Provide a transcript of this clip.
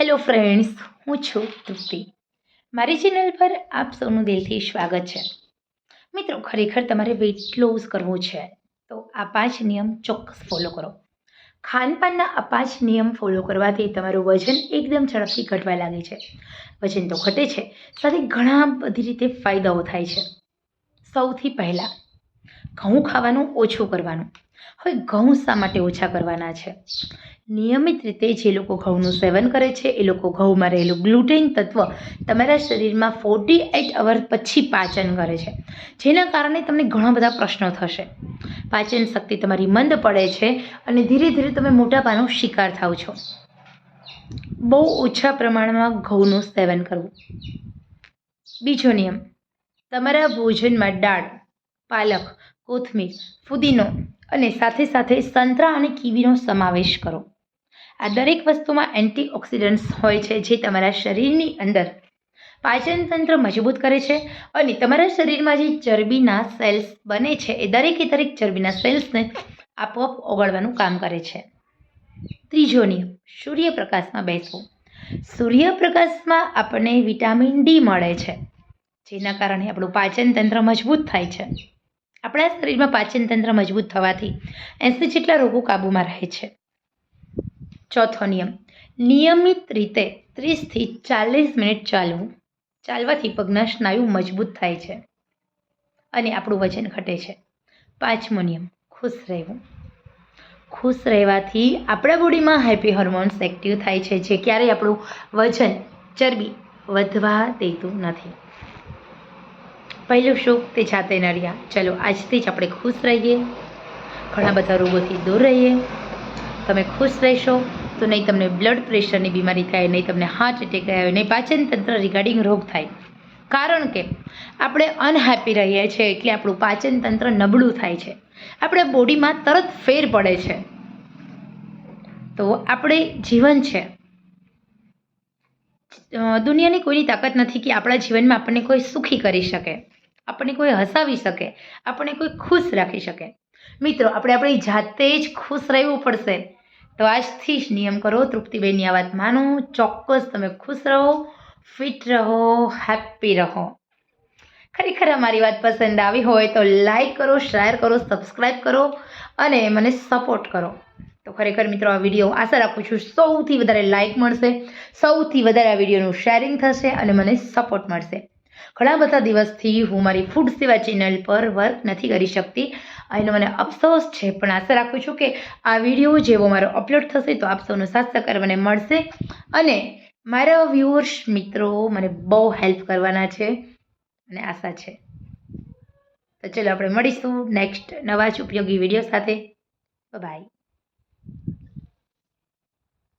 Hello friends હું છું તૃપ્તિ મારી ચેનલ પર આપ સૌનું દિલથી સ્વાગત છે. મિત્રો, ખરેખર તમારે વેઇટ લોસ કરવું છે, તો આ પાંચ નિયમ ચોક્કસ ફોલો કરો. ખાનપાનના આ પાંચ નિયમ ફોલો કરવાથી તમારું વજન એકદમ ઝડપથી ઘટવા લાગે છે. વજન તો ઘટે છે, સાથે ઘણા બધી રીતે ફાયદાઓ થાય છે. સૌથી પહેલાં, ઘઉં ખાવાનું ઓછું કરવાનું. હવે ઘઉં શા માટે ઓછા કરવાના છે? નિયમિત રીતે જે લોકો ઘઉંનું સેવન કરે છે, એ લોકો ઘઉંમાં રહેલું ગ્લુટેન તત્વ તમારા શરીરમાં ફોર્ટી એઇટ અવર પછી પાચન કરે છે. જેના કારણે તમને ઘણા બધા પ્રશ્નો થશે. પાચન શક્તિ તમારી મંદ પડે છે અને ધીરે ધીરે તમે મોટાપાનો શિકાર થાવ છો. બહુ ઓછા પ્રમાણમાં ઘઉંનું સેવન કરવું. બીજો નિયમ, તમારા ભોજનમાં દાળ, પાલક, કોથમીર, ફુદીનો અને સાથે સાથે સંતરા અને કીવીનો સમાવેશ કરો. આ દરેક વસ્તુમાં એન્ટીઓક્સિડન્ટ્સ હોય છે જે તમારા શરીરની અંદર પાચન તંત્ર મજબૂત કરે છે અને તમારા શરીરમાં જે ચરબીના સેલ્સ બને છે એ દરેકે દરેક ચરબીના સેલ્સને આપોઆપ ઓગળવાનું કામ કરે છે. ત્રીજો નિયમ, સૂર્યપ્રકાશમાં બેસવું સૂર્યપ્રકાશમાં આપણને વિટામિન ડી મળે છે, જેના કારણે આપણું પાચન તંત્ર મજબૂત થાય છે. આપણા શરીરમાં પાચન તંત્ર મજબૂત થવાથી એંસી જેટલા રોગો કાબૂમાં રહે છે. ચોથો નિયમ. નિયમિત રીતે ત્રીસથી ચાલીસ મિનિટ ચાલવું. ચાલવાથી પગના સ્નાયુ મજબૂત થાય છે અને આપણું વજન ઘટે છે. પાંચમો નિયમ. ખુશ રહેવું. ખુશ રહેવાથી આપણા બોડીમાં હેપી હોર્મોન્સ એક્ટિવ થાય છે, જે ક્યારેય આપણું વજન ચરબી વધવા દેતું નથી. પહેલું સુખ તે જાતે રહ્યા ચલો, આજથી જ આપણે ખુશ રહીએ. ઘણા બધા રોગોથી દૂર રહીએ. તમે ખુશ રહેશો તો નહીં તમને બ્લડ પ્રેશરની બીમારી થાય, નહીં તમને હાર્ટ એટેક થાય, નહીં પાચન તંત્ર રિગાર્ડિંગ રોગ થાય. કારણ કે આપણે અનહેપી રહીએ છીએ એટલે આપણું પાચન તંત્ર નબળું થાય છે. આપણે બોડીમાં તરત ફેર પડે છે. તો આપણે જીવન છે. દુનિયાની કોઈની તાકાત નથી કે આપણા જીવનમાં આપણને કોઈ સુખી કરી શકે. આપણને કોઈ હસાવી શકે, આપણને કોઈ ખુશ રાખી શકે. મિત્રો, આપણે આપણી જાતે જ ખુશ રહેવું પડશે. તો આજથી જ નિયમ કરો, તૃપ્તિબેનની આ વાત માનો. ચોક્કસ તમે ખુશ રહો, ફિટ રહો હેપી રહો. ખરેખર મારી વાત પસંદ આવી હોય તો લાઈક કરો, શેર કરો, સબસ્ક્રાઈબ કરો અને મને સપોર્ટ કરો. તો ખરેખર મિત્રો, આ વીડિયો આશા રાખું છું સૌથી વધારે લાઇક મળશે, સૌથી વધારે આ વિડીયોનું શેરિંગ થશે અને મને સપોર્ટ મળશે. ઘણા બધા દિવસથી હું મારી ફૂડ સેવા ચેનલ પર વર્ક નથી કરી શકતી. એનો મને અફસોસ છે, પણ આશા રાખું છું કે આ વીડિયો જેવો મારો અપલોડ થશે તો આપ સૌનો સાથ સહકાર મને મળશે. અને મારા વ્યુઅર્સ મિત્રો મને બહુ હેલ્પ કરવાના છે અને આશા છે. તો ચલો આપણે મળીશું નેક્સ્ટ નવા જ ઉપયોગી વીડિયો સાથે. બાય